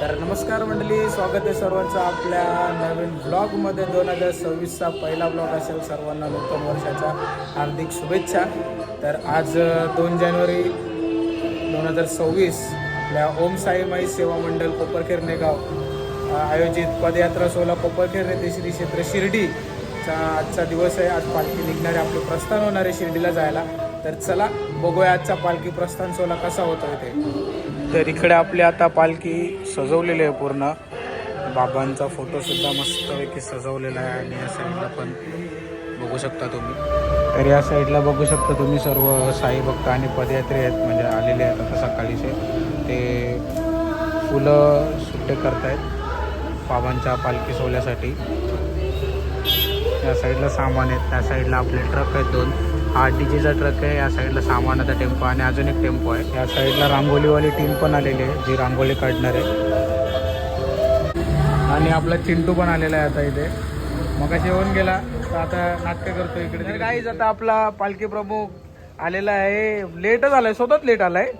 तर नमस्कार मंडळी स्वागत आहे सर्वांचं आपल्या नवीन ब्लॉगमध्ये दोन हजार सव्वीसचा पहिला ब्लॉग असेल सर्वांना नूतन वर्षाच्या हार्दिक शुभेच्छा. तर आज दोन जानेवारी दोन हजार सव्वीस आपल्या ओम साई माई सेवा मंडळ कोपरखेर नेगाव आयोजित पदयात्रा सोला कोपरखेर येथे श्री क्षेत्र शिर्डीचा आजचा दिवस आहे. आज पालखी निघणारे आपले प्रस्थान होणार आहे शिर्डीला जायला. तर चला बघूया आजचा पालखी प्रस्थान सोला कसा होतो ते. तर इकडे आपली आता पालखी सजवलेली आहे पूर्ण. बाबांचा फोटोसुद्धा मस्तपैकी सजवलेला आहे आणि या साईडला पण बघू शकता तुम्ही. तर या साईडला बघू शकता तुम्ही सर्व साई भक्त आणि पदयात्री आहेत म्हणजे आलेले आहेत आता सकाळीचे. ते फुलं सुट्टे करतायत बाबांच्या पालखी सोहल्यासाठी या साईडला सामान आहेत त्या साईडला आपले ट्रक आहेत दोन. हा डीजेचा ट्रक आहे या साईडला सामानाचा टेम्पो आणि अजून एक टेम्पो आहे. या साईडला रांगोलीवाली टीम पण आलेली आहे जी रांगोली काढणार आहे. आणि आपला चिंटू पण आलेला आहे आता इथे. मग येऊन गेला तर आता नाट्य करतो इकडे तर काहीच आता आपला पालखी प्रमुख आलेला आहे. लेटच आलाय स्वतःच लेट आलाय.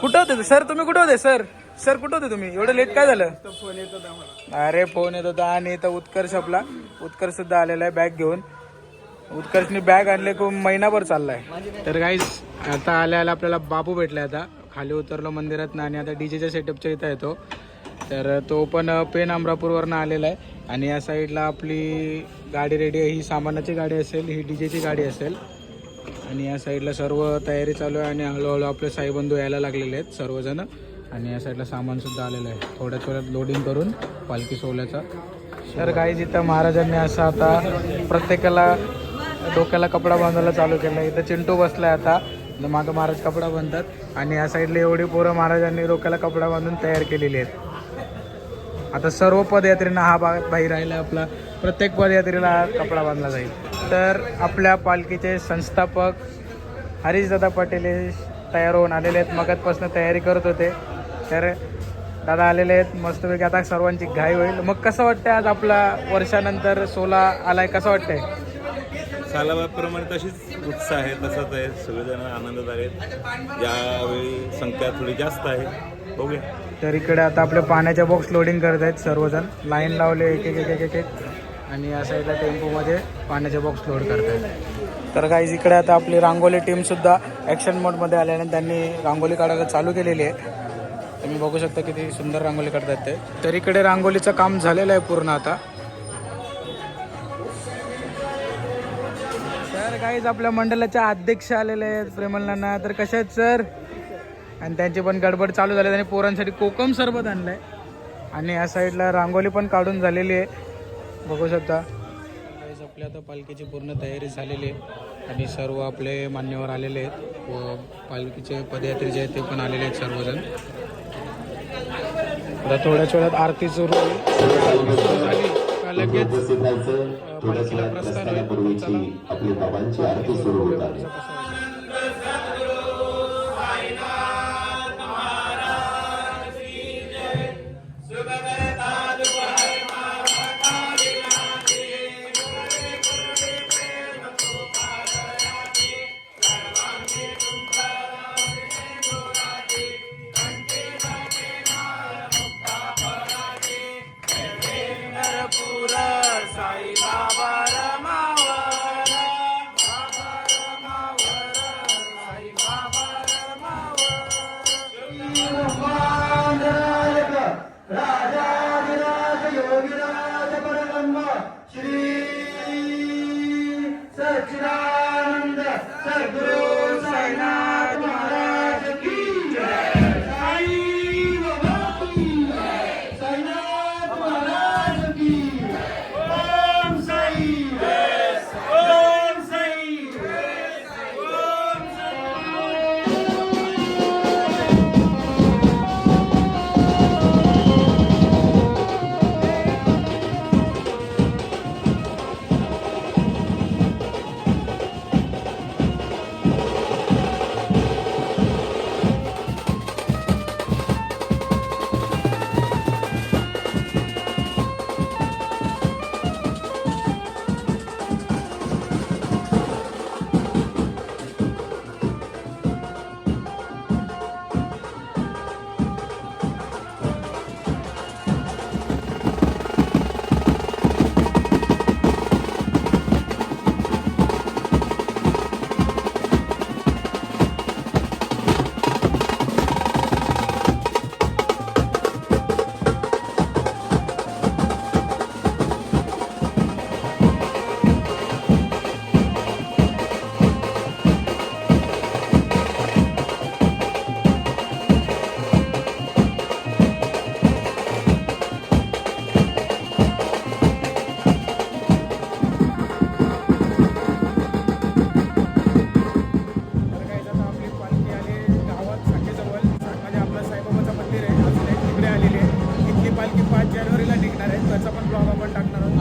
कुठं होते सर तुम्ही कुठं होते? सर सर कुठं होते तुम्ही? एवढं लेट काय झालं? अरे फोन येत होता आणि इथं उत्कर्ष आपला. उत्कर्ष सुद्धा आलेला आहे बॅग घेऊन. उत्कर्षने बॅग आणले खूप महिनाभर चाललाय. तर काहीच आता आल्या आल्या आपल्याला बापू भेटला आता. खाली उतरलो मंदिरात आणि आता डीजेच्या सेटअपच्या इथं येतो तर तो पण पेन अमरापूरवरनं आलेला आहे. आणि या साईडला आपली गाडी रेडी आहे. ही सामानाची गाडी असेल ही डीजेची गाडी असेल. आणि या साईडला सर्व तयारी चालू आहे आणि हळूहळू आपले साईबंधू यायला लागलेले आहेत सर्वजण. आणि या साईडला सामानसुद्धा आलेलं आहे. थोड्या थोड्यात लोडिंग करून पालखी सोल्याचा तर काही जिथं महाराजांनी असं आता प्रत्येकाला डोक्याला कपडा बांधायला चालू केला इथं चिंटू बसलाय आता. मागं महाराज कपडा बांधतात. आणि या साईडला एवढी पोरं महाराजांनी डोक्याला कपडा बांधून तयार केलेली आहेत. आता सर्व पदयात्रेनं हा भाग बाहेर राहिला आपला. प्रत्येक पदयात्रेला कपडा बांधला जाईल. तर आपल्या पालखीचे संस्थापक हरीशदादा पाटील हे तयार होऊन आलेले आहेत. मगतपासून तयारी करत होते. तर दादा आलेले आहेत. मस्तपैकी आता सर्वांची घाई होईल. मग कसं वाटतंय आज आपला वर्षानंतर सोला आलाय? कसं वाटतंय? सालाबादप्रमाणे तशीच उत्साह आहे तसाच आहे. सगळेजण आनंदात आहेत. यावेळी संख्या थोडी जास्त आहे. बघूया. तर इकडे आता आपल्या पाण्याच्या बॉक्स लोडिंग करत आहेत सर्वजण. लाईन लावले एक एक एक एक एक. एक आणि या साईडला टेम्पोमध्ये पाण्याचे बॉक्स लोड करत आहेत. तर काही इकडे आता आपली रांगोली टीमसुद्धा ॲक्शन मोडमध्ये आल्याने त्यांनी रांगोली काढायला चालू केलेली आहे. तुम्ही बघू शकता किती सुंदर रांगोली काढतात ते. तर इकडे रांगोलीचं काम झालेलं आहे पूर्ण आता. काहीच आपल्या मंडळाच्या अध्यक्ष आलेले आहेत प्रेमल नाना. तर कसे आहेत सर आणि त्यांची पण गडबड चालू झाली आणि पोरांसाठी कोकम सरबत आणलंय. आणि या साईडला रांगोली पण काढून झालेली आहे. बघू शकता. गाईज आपली आता पालखीची पूर्ण तयारी झालेली आहे. आणि सर्व आपले मान्यवर आलेले आहेत. व पालखीचे पदयात्री जे आहेत ते पण आलेले आहेत सर्वजण. आता थोड्याच वेळात आरती सुरू होईल. झाली लगेच? थोड्याच वेळात होईल. प्रस्थानापूर्वीची आपली बाबांची आरती सुरू होत आहे राजाधिराज योगिराज परब्रह्म श्री सच्चिदा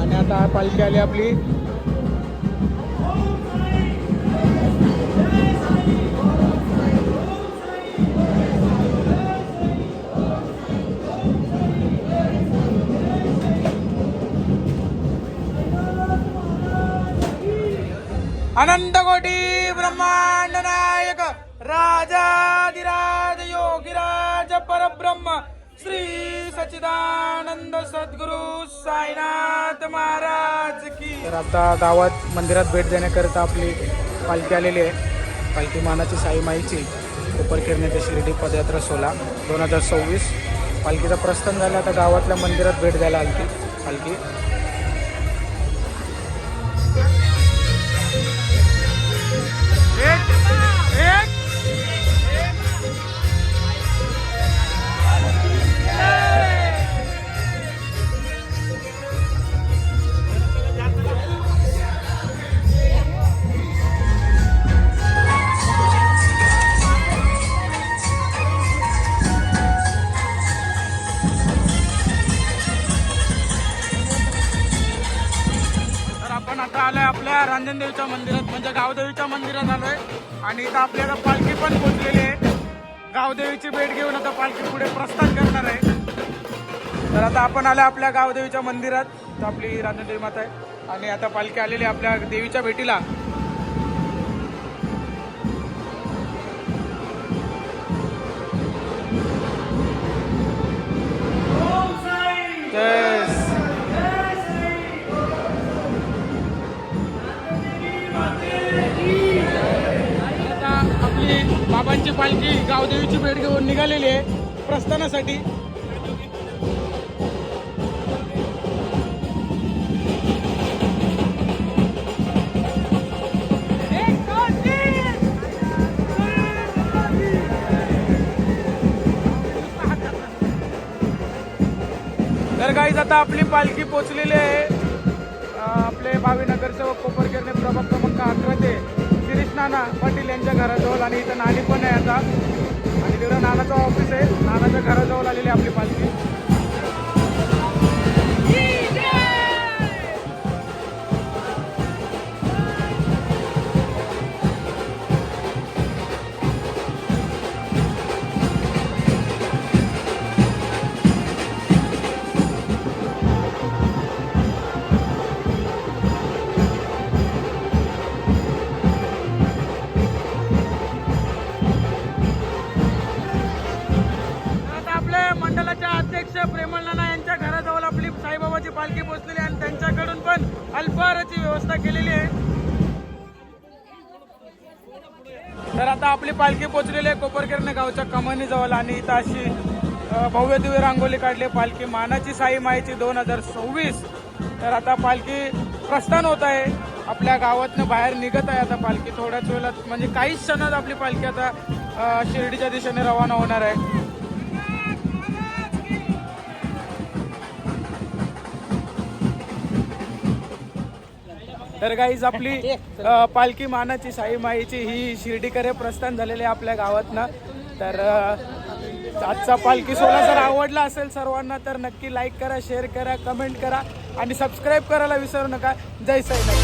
आणि आता पालखी आली आपली. अनंत कोटी ब्रह्मांड नायक राजाधिराज योगीराज परब्रह्म श्री सच्चिदानंद सद्गुरु साईनाथ महाराज की. तर आता गावात मंदिरात भेट देण्याकरिता आपली पालखी आलेली आहे. पालखी मानाची साई माईची कोपरकिरणे ते शिर्डी पदयात्रा सोला दोन हजार सव्वीस. पालखीचं प्रस्थान झालं आता गावातल्या मंदिरात भेट द्यायला आली ती पालखी आलोय आपल्या रांजणदेवीच्या मंदिरात म्हणजे गावदेवीच्या मंदिरात आलोय. आणि इथं आपल्याला पालखी पण पोचलेली आहे. गावदेवीची भेट घेऊन आता पालखी पुढे प्रस्थान करणार आहे. तर आता आपण आलो आपल्या गावदेवीच्या मंदिरात. तर आपली रांजणदेवी माता आहे. आणि आता पालखी आलेली आहे आपल्या देवीच्या भेटीला. पालखी बाबांची पालखी गावदेवीची भेट घेऊन निघालेली आहे प्रस्थानासाठी. तर काहीच आता आपली पालखी पोचलेली आहे. आपले भावी नगरसेवक कोपरगिरणे प्रभाग क्रमांक अकरा ते नाना पाटील यांच्या घराजवळ आणि इथं नाणी पण आहे आता. आणि तिकडं नानाचं ऑफिस आहे. नानाच्या घराजवळ आलेली आहे आपली पालखी. तर आता आपली पालखी पोचलेली आहे. कोपरकिरणे गावच्या कमानी जवळ आणि इथं अशी भव्य दिव्य रांगोली काढली पालखी मानाची साई माईची दोन हजार सव्वीस. तर आता पालखी प्रस्थान होत आहे. आपल्या गावातनं बाहेर निघत आहे आता पालखी. थोड्याच वेळात म्हणजे काहीच क्षणात आपली पालखी आता शिर्डीच्या दिशेने रवाना होणार आहे. तर गाईज आपली पालखी मानाची साई माईची ही शिर्डीकडे प्रस्थान झालेली आहे आपल्या गावातनं. तर आजचा पालखी सोहळा जर आवडला असेल सर्वांना तर नक्की लाईक करा शेअर करा कमेंट करा आणि सबस्क्राईब करायला विसरू नका. जय साईनाथ.